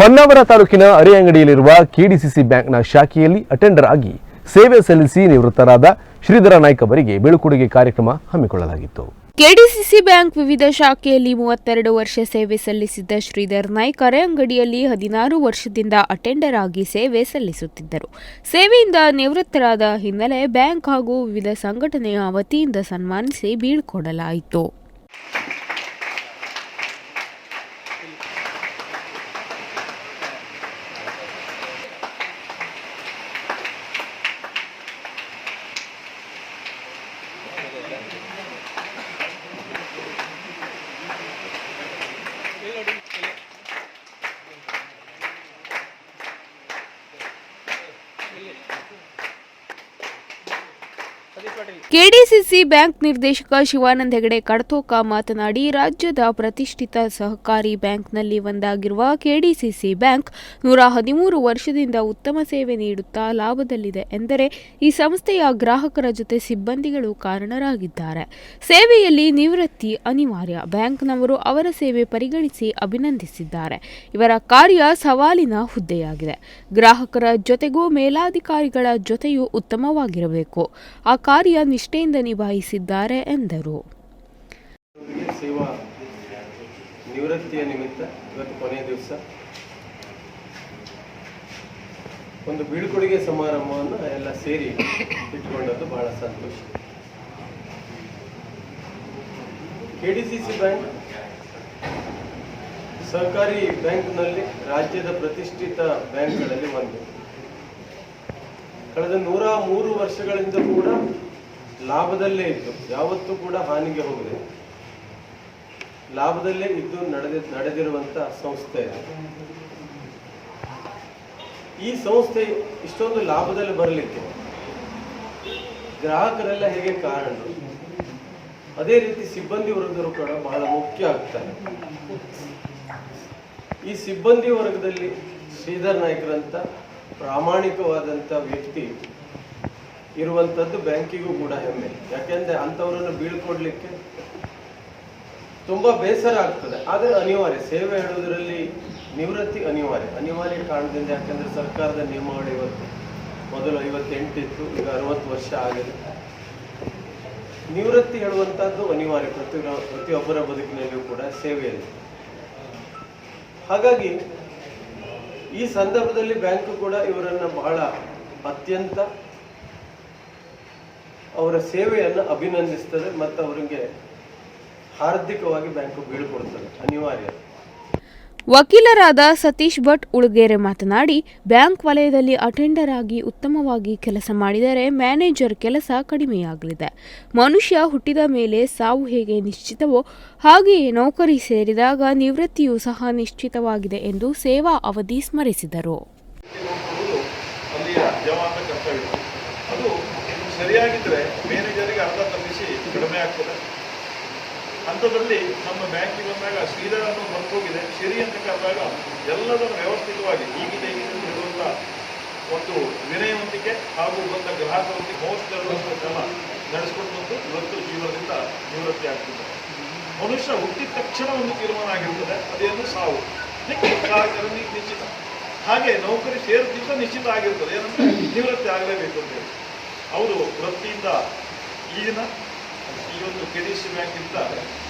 ಹೊನ್ನಾವರ ತಾಲೂಕಿನ ಅರಿಯಂಗಡಿಯಲ್ಲಿರುವ ಕೆಡಿಸಿಸಿ ಬ್ಯಾಂಕ್ನ ಶಾಖೆಯಲ್ಲಿ ಅಟೆಂಡರ್ ಆಗಿ ಸೇವೆ ಸಲ್ಲಿಸಿ ನಿವೃತ್ತರಾದ ಶ್ರೀಧರ ನಾಯ್ಕ ಅವರಿಗೆ ಬೀಳ್ಕೊಡುಗೆ ಕಾರ್ಯಕ್ರಮ ಹಮ್ಮಿಕೊಳ್ಳಲಾಗಿತ್ತು. ಕೆಡಿಸಿಸಿ ಬ್ಯಾಂಕ್ ವಿವಿಧ ಶಾಖೆಯಲ್ಲಿ ಮೂವತ್ತೆರಡು ವರ್ಷ ಸೇವೆ ಸಲ್ಲಿಸಿದ್ದ ಶ್ರೀಧರ್ ಅರೆ ಅಂಗಡಿಯಲ್ಲಿ ಹದಿನಾರು ವರ್ಷದಿಂದ ಅಟೆಂಡರ್ ಆಗಿ ಸೇವೆ ಸಲ್ಲಿಸುತ್ತಿದ್ದರು. ಸೇವೆಯಿಂದ ನಿವೃತ್ತರಾದ ಹಿನ್ನೆಲೆ ಬ್ಯಾಂಕ್ ಹಾಗೂ ವಿವಿಧ ಸಂಘಟನೆಯ ವತಿಯಿಂದ ಸನ್ಮಾನಿಸಿ ಬೀಳ್ಕೊಡಲಾಯಿತು. ಕೆಡಿಸಿಸಿ ಬ್ಯಾಂಕ್ ನಿರ್ದೇಶಕ ಶಿವಾನಂದ ಹೆಗಡೆ ಕಡತೋಕ ಮಾತನಾಡಿ, ರಾಜ್ಯದ ಪ್ರತಿಷ್ಠಿತ ಸಹಕಾರಿ ಬ್ಯಾಂಕ್ನಲ್ಲಿ ಒಂದಾಗಿರುವ ಕೆಡಿಸಿಸಿ ಬ್ಯಾಂಕ್ ನೂರ ಹದಿಮೂರು ವರ್ಷದಿಂದ ಉತ್ತಮ ಸೇವೆ ನೀಡುತ್ತಾ ಲಾಭದಲ್ಲಿದೆ ಎಂದರೆ ಈ ಸಂಸ್ಥೆಯ ಗ್ರಾಹಕರ ಜೊತೆ ಸಿಬ್ಬಂದಿಗಳು ಕಾರಣರಾಗಿದ್ದಾರೆ. ಸೇವೆಯಲ್ಲಿ ನಿವೃತ್ತಿ ಅನಿವಾರ್ಯ. ಬ್ಯಾಂಕ್ನವರು ಅವರ ಸೇವೆ ಪರಿಗಣಿಸಿ ಅಭಿನಂದಿಸಿದ್ದಾರೆ. ಇವರ ಕಾರ್ಯ ಸವಾಲಿನ ಹುದ್ದೆಯಾಗಿದೆ. ಗ್ರಾಹಕರ ಜೊತೆಗೂ ಮೇಲಾಧಿಕಾರಿಗಳ ಜೊತೆಯೂ ಉತ್ತಮವಾಗಿರಬೇಕು. ಆ ಕಾರ್ಯ ನಿಷ್ಠೆಯಿಂದ ನಿಭಾಯಿಸಿದ್ದಾರೆ ಎಂದರು. ಸೇವಾ ನಿವೃತ್ತಿಯ ನಿಮಿತ್ತ ಇವತ್ತು ಕೊನೆಯ ದಿವಸ ಒಂದು ಬೀಳ್ಕೊಡುಗೆ ಸಮಾರಂಭವನ್ನು ಎಲ್ಲ ಸೇರಿ ಇಟ್ಕೊಂಡದ್ದು ಬಹಳ ಸಂತೋಷ. ಕೆಡಿಸಿಸಿ ಬ್ಯಾಂಕ್ ಸಹಕಾರಿ ಬ್ಯಾಂಕ್ನಲ್ಲಿ ರಾಜ್ಯದ ಪ್ರತಿಷ್ಠಿತ ಬ್ಯಾಂಕ್ಗಳಲ್ಲಿ ಒಂದು. ಕಳೆದ ನೂರ ಮೂರು ವರ್ಷಗಳಿಂದ ಕೂಡ ಲಾಭದಲ್ಲೇ ಇತ್ತು ಯಾವತ್ತೂ ಕೂಡ ಹಾನಿಗೆ ಹೋಗದೆ, ಲಾಭದಲ್ಲೇ ಇದ್ದು ನಡೆದ, ನಡೆದಿರುವಂತ ಸಂಸ್ಥೆ. ಈ ಸಂಸ್ಥೆ ಇಷ್ಟೊಂದು ಲಾಭದಲ್ಲಿ ಬರಲಿಕ್ಕೆ ಗ್ರಾಹಕರೆಲ್ಲ ಹೇಗೆ ಕಾರಣ ಅದೇ ರೀತಿ ಸಿಬ್ಬಂದಿ ವರ್ಗದವರು ಕೂಡ ಬಹಳ ಮುಖ್ಯ ಆಗ್ತಾರೆ ಈ ಸಿಬ್ಬಂದಿ ವರ್ಗದಲ್ಲಿ ಶ್ರೀಧರ್ ನಾಯ್ಕರಂತ ಪ್ರಾಮಾಣಿಕವಾದಂಥ ವ್ಯಕ್ತಿ ಇರುವಂಥದ್ದು ಬ್ಯಾಂಕಿಗೂ ಕೂಡ ಹೆಮ್ಮೆ. ಯಾಕೆಂದ್ರೆ ಅಂಥವರನ್ನು ಬೀಳ್ಕೊಡ್ಲಿಕ್ಕೆ ತುಂಬಾ ಬೇಸರ ಆಗ್ತದೆ. ಆದರೆ ಅನಿವಾರ್ಯ. ಸೇವೆ ಹೇಳುವುದರಲ್ಲಿ ನಿವೃತ್ತಿ ಅನಿವಾರ್ಯ. ಅನಿವಾರ್ಯ ಕಾರಣದಿಂದ ಯಾಕೆಂದರೆ ಸರ್ಕಾರದ ನಿಯಮಗಳು ಇವತ್ತು ಮೊದಲು ಐವತ್ತೆಂಟಿತ್ತು, ಈಗ ಅರವತ್ತು ವರ್ಷ ಆಗಿದೆ. ನಿವೃತ್ತಿ ಹೇಳುವಂತಹದ್ದು ಅನಿವಾರ್ಯ ಪ್ರತಿ ಪ್ರತಿಯೊಬ್ಬರ ಬದುಕಿನಲ್ಲಿಯೂ ಕೂಡ ಸೇವೆಯಲ್ಲಿ. ಹಾಗಾಗಿ ಈ ಸಂದರ್ಭದಲ್ಲಿ ಬ್ಯಾಂಕು ಕೂಡ ಇವರನ್ನ ಬಹಳ ಅತ್ಯಂತ ಅವರ ಸೇವೆಯನ್ನು ಅಭಿನಂದಿಸ್ತದೆ ಮತ್ತು ಅವರಿಗೆ ಹಾರ್ದಿಕವಾಗಿ ಬ್ಯಾಂಕು ಬೀಳ್ಕೊಡ್ತದೆ ಅನಿವಾರ್ಯ. ವಕೀಲರಾದ ಸತೀಶ್ ಭಟ್ ಉಳಗೇರೆ ಮಾತನಾಡಿ ಬ್ಯಾಂಕ್ ವಲಯದಲ್ಲಿ ಅಟೆಂಡರ್ ಆಗಿ ಉತ್ತಮವಾಗಿ ಕೆಲಸ ಮಾಡಿದರೆ ಮ್ಯಾನೇಜರ್ ಕೆಲಸ ಕಡಿಮೆಯಾಗಲಿದೆ. ಮನುಷ್ಯ ಹುಟ್ಟಿದ ಮೇಲೆ ಸಾವು ಹೇಗೆ ನಿಶ್ಚಿತವೋ ಹಾಗೆಯೇ ನೌಕರಿ ಸೇರಿದಾಗ ನಿವೃತ್ತಿಯೂ ಸಹ ನಿಶ್ಚಿತವಾಗಿದೆ ಎಂದು ಸೇವಾ ಅವಧಿ ಸ್ಮರಿಸಿದರು. ಸರಿಯಾಗಿದ್ದರೆ ಮ್ಯಾನೇಜರಿಗೆ ಅರ್ಧ ತಪ್ಪಿಸಿ ಕಡಿಮೆ ಆಗ್ತದೆ. ಅಂಥದ್ರಲ್ಲಿ ನಮ್ಮ ಬ್ಯಾಂಕಿಗೆ ಬಂದಾಗ ಬಂದು ಮರ್ತೋಗಿದೆ. ಸಿರಿ ಅಂತ ಕರೆದಾಗ ಎಲ್ಲದನ್ನು ವ್ಯವಸ್ಥಿತವಾಗಿ ಈಗಿದೆ ಅಂತ ಹೇಳುವಂಥ ಒಂದು ವಿನಯವಂತಿಕೆ ಹಾಗೂ ಬಂದ ಗ್ರಾಹಕರೊಂದಿಗೆ ಜನ ನಡೆಸ್ಕೊಂಡು ಬಂದು ಇವತ್ತು ಜೀವನದಿಂದ ನಿವೃತ್ತಿ ಆಗ್ತದೆ ಮನುಷ್ಯ ಹುಟ್ಟಿದ ತಕ್ಷಣ ಒಂದು ತೀರ್ಮಾನ ಆಗಿರ್ತದೆ. ಅದೇನು ಸಾವು. ನಿಶ್ಚಿತ. ಹಾಗೆ ನೌಕರಿ ದಿವಸ ನಿಶ್ಚಿತ ಆಗಿರ್ತದೆ. ಏನಂದ್ರೆ ನಿವೃತ್ತಿ ಆಗಲೇಬೇಕು ಅಂತೇಳಿ ಅವರು ವೃತ್ತಿಯಿಂದ ಈಗಿನ ಈ ಒಂದು ಕೆ ಡಿ ಸಿ ಬ್ಯಾಂಕಿಂದ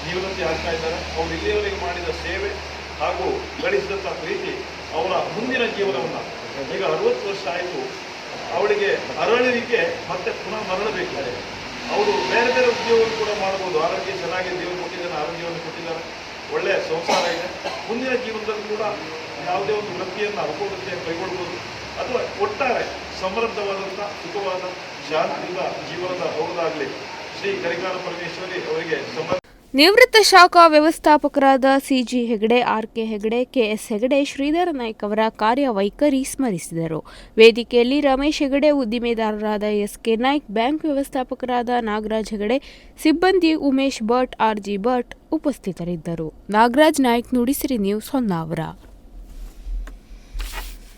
ನಿವೃತ್ತಿ ಆಗ್ತಾ ಇದ್ದಾರೆ. ಅವರು ಇಲ್ಲಿಯವರೆಗೆ ಮಾಡಿದ ಸೇವೆ ಹಾಗೂ ಗಳಿಸಿದಂಥ ಪ್ರೀತಿ ಅವರ ಮುಂದಿನ ಜೀವನವನ್ನು ಈಗ ಅರವತ್ತು ವರ್ಷ ಆಯಿತು. ಅವಳಿಗೆ ಅರಳಲಿಕ್ಕೆ ಮತ್ತೆ ಪುನಃ ಮರಳಬೇಕಾದರೆ ಅವರು ಬೇರೆ ಬೇರೆ ಉದ್ಯೋಗ ಕೂಡ ಮಾಡ್ಬೋದು ಆರೋಗ್ಯ ಚೆನ್ನಾಗಿ ದೇವರು ಕೊಟ್ಟಿದ್ದಾರೆ ಆರೋಗ್ಯವನ್ನು ಕೊಟ್ಟಿದ್ದಾರೆ ಒಳ್ಳೆಯ ಸಂಸಾರ ಇದೆ. ಮುಂದಿನ ಜೀವನದಲ್ಲಿ ಕೂಡ ಯಾವುದೇ ಒಂದು ವೃತ್ತಿಯನ್ನು ಅನುಕೂಲತೆಯನ್ನು ಕೈಗೊಳ್ಬೋದು ಅಥವಾ ಒಟ್ಟಾರೆ ಸಮೃದ್ಧವಾದಂಥ, ಸುಖವಾದ ಶಾಂತಿಯಿಂದ ಜೀವನದ ಅವರದಾಗಲಿ ಶ್ರೀ ಕರಿಕಾರ ಪರಮೇಶ್ವರಿ ಅವರಿಗೆ ನಿವೃತ್ತ ಶಾಖಾ ವ್ಯವಸ್ಥಾಪಕರಾದ CG Hegde R K Hegde, KS Hegde, Shridhar Naik ಅವರ ಕಾರ್ಯವೈಖರಿ ಸ್ಮರಿಸಿದರು. ವೇದಿಕೆಯಲ್ಲಿ ರಮೇಶ್ ಹೆಗಡೆ, ಉದ್ದಿಮೆದಾರರಾದ ಎಸ್ ಕೆ ನಾಯ್ಕ್, ಬ್ಯಾಂಕ್ ವ್ಯವಸ್ಥಾಪಕರಾದ ನಾಗರಾಜ್ ಹೆಗಡೆ, ಸಿಬ್ಬಂದಿ ಉಮೇಶ್ ಭಟ್, ಆರ್ಜಿ ಭಟ್ ಉಪಸ್ಥಿತರಿದ್ದರು. ನಾಗರಾಜ್ ನಾಯ್ಕ್, ನುಡಿಸಿರಿ ನ್ಯೂಸ್ ಹೊನ್ನಾವರ.